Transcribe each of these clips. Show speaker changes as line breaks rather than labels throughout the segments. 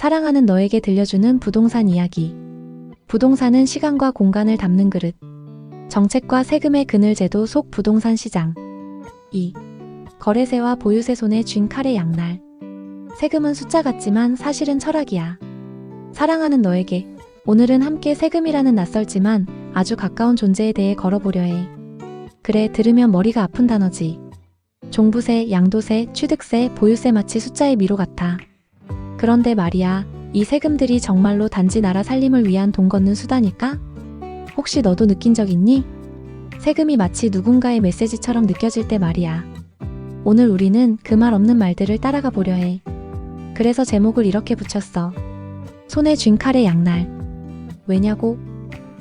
사랑하는 너에게 들려주는 부동산 이야기. 부동산은 시간과 공간을 담는 그릇. 정책과 세금의 그늘 제도 속 부동산 시장. 2. 거래세와 보유세 손에 쥔 칼의 양날. 세금은 숫자 같지만 사실은 철학이야. 사랑하는 너에게 오늘은 함께 세금이라는 낯설지만 아주 가까운 존재에 대해 걸어보려 해. 그래, 들으면 머리가 아픈 단어지. 종부세, 양도세, 취득세, 보유세 마치 숫자의 미로 같아. 그런데 말이야, 이 세금들이 정말로 단지 나라 살림을 위한 돈 걷는 수단일까? 혹시 너도 느낀 적 있니? 세금이 마치 누군가의 메시지처럼 느껴질 때 말이야. 오늘 우리는 그 말 없는 말들을 따라가 보려 해. 그래서 제목을 이렇게 붙였어. 손에 쥔 칼의 양날. 왜냐고?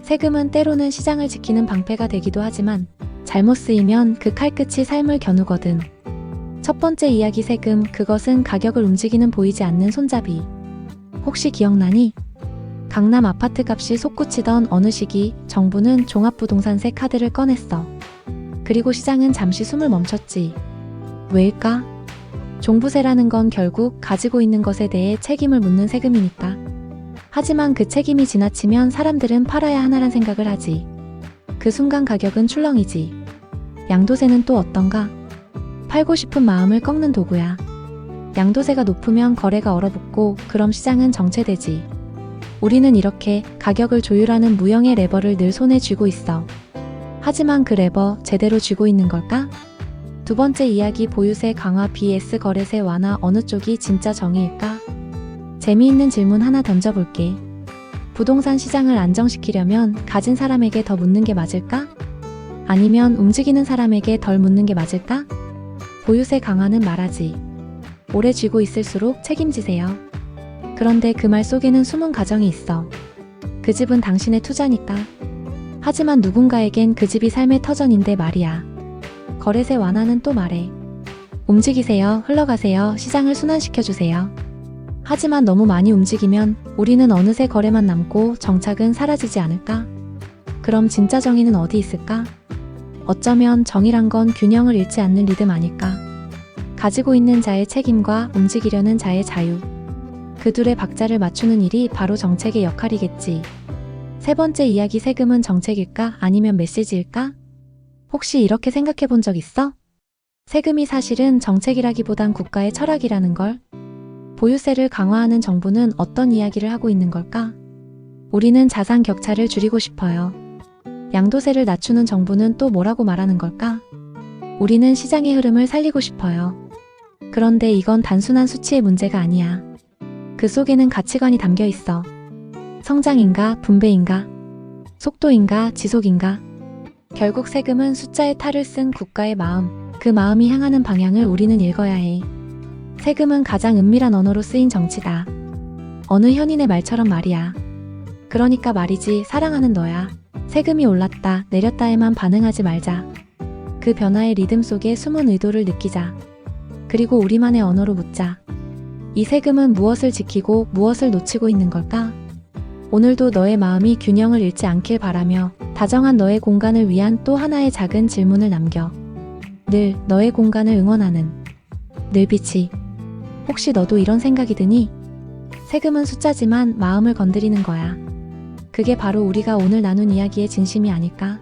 세금은 때로는 시장을 지키는 방패가 되기도 하지만 잘못 쓰이면 그 칼끝이 삶을 겨누거든. 첫 번째 이야기 세금, 그것은 가격을 움직이는 보이지 않는 손잡이. 혹시 기억나니? 강남 아파트 값이 솟구치던 어느 시기 정부는 종합부동산세 카드를 꺼냈어. 그리고 시장은 잠시 숨을 멈췄지. 왜일까? 종부세라는 건 결국 가지고 있는 것에 대해 책임을 묻는 세금이니까. 하지만 그 책임이 지나치면 사람들은 팔아야 하나란 생각을 하지. 그 순간 가격은 출렁이지. 양도세는 또 어떤가? 팔고 싶은 마음을 꺾는 도구야. 양도세가 높으면 거래가 얼어붙고 그럼 시장은 정체되지. 우리는 이렇게 가격을 조율하는 무형의 레버를 늘 손에 쥐고 있어. 하지만 그 레버 제대로 쥐고 있는 걸까? 두 번째 이야기 보유세 강화 BS 거래세 완화 어느 쪽이 진짜 정의일까? 재미있는 질문 하나 던져볼게. 부동산 시장을 안정시키려면 가진 사람에게 더 묻는 게 맞을까? 아니면 움직이는 사람에게 덜 묻는 게 맞을까? 보유세 강화는 말하지. 오래 쥐고 있을수록 책임지세요. 그런데 그 말 속에는 숨은 가정이 있어. 그 집은 당신의 투자니까. 하지만 누군가에겐 그 집이 삶의 터전인데 말이야. 거래세 완화는 또 말해. 움직이세요, 흘러가세요, 시장을 순환시켜주세요. 하지만 너무 많이 움직이면 우리는 어느새 거래만 남고 정착은 사라지지 않을까? 그럼 진짜 정의는 어디 있을까? 어쩌면 정의란 건 균형을 잃지 않는 리듬 아닐까? 가지고 있는 자의 책임과 움직이려는 자의 자유. 그 둘의 박자를 맞추는 일이 바로 정책의 역할이겠지. 세 번째 이야기 세금은 정책일까 아니면 메시지일까? 혹시 이렇게 생각해 본 적 있어? 세금이 사실은 정책이라기보단 국가의 철학이라는 걸? 보유세를 강화하는 정부는 어떤 이야기를 하고 있는 걸까? 우리는 자산 격차를 줄이고 싶어요. 양도세를 낮추는 정부는 또 뭐라고 말하는 걸까? 우리는 시장의 흐름을 살리고 싶어요. 그런데 이건 단순한 수치의 문제가 아니야. 그 속에는 가치관이 담겨 있어. 성장인가, 분배인가, 속도인가, 지속인가. 결국 세금은 숫자의 탈을 쓴 국가의 마음, 그 마음이 향하는 방향을 우리는 읽어야 해. 세금은 가장 은밀한 언어로 쓰인 정치다. 어느 현인의 말처럼 말이야. 그러니까 말이지, 사랑하는 너야. 세금이 올랐다, 내렸다에만 반응하지 말자. 그 변화의 리듬 속에 숨은 의도를 느끼자. 그리고 우리만의 언어로 묻자. 이 세금은 무엇을 지키고 무엇을 놓치고 있는 걸까? 오늘도 너의 마음이 균형을 잃지 않길 바라며 다정한 너의 공간을 위한 또 하나의 작은 질문을 남겨. 늘 너의 공간을 응원하는 늘빛이. 혹시 너도 이런 생각이 드니? 세금은 숫자지만 마음을 건드리는 거야. 그게 바로 우리가 오늘 나눈 이야기의 진심이 아닐까?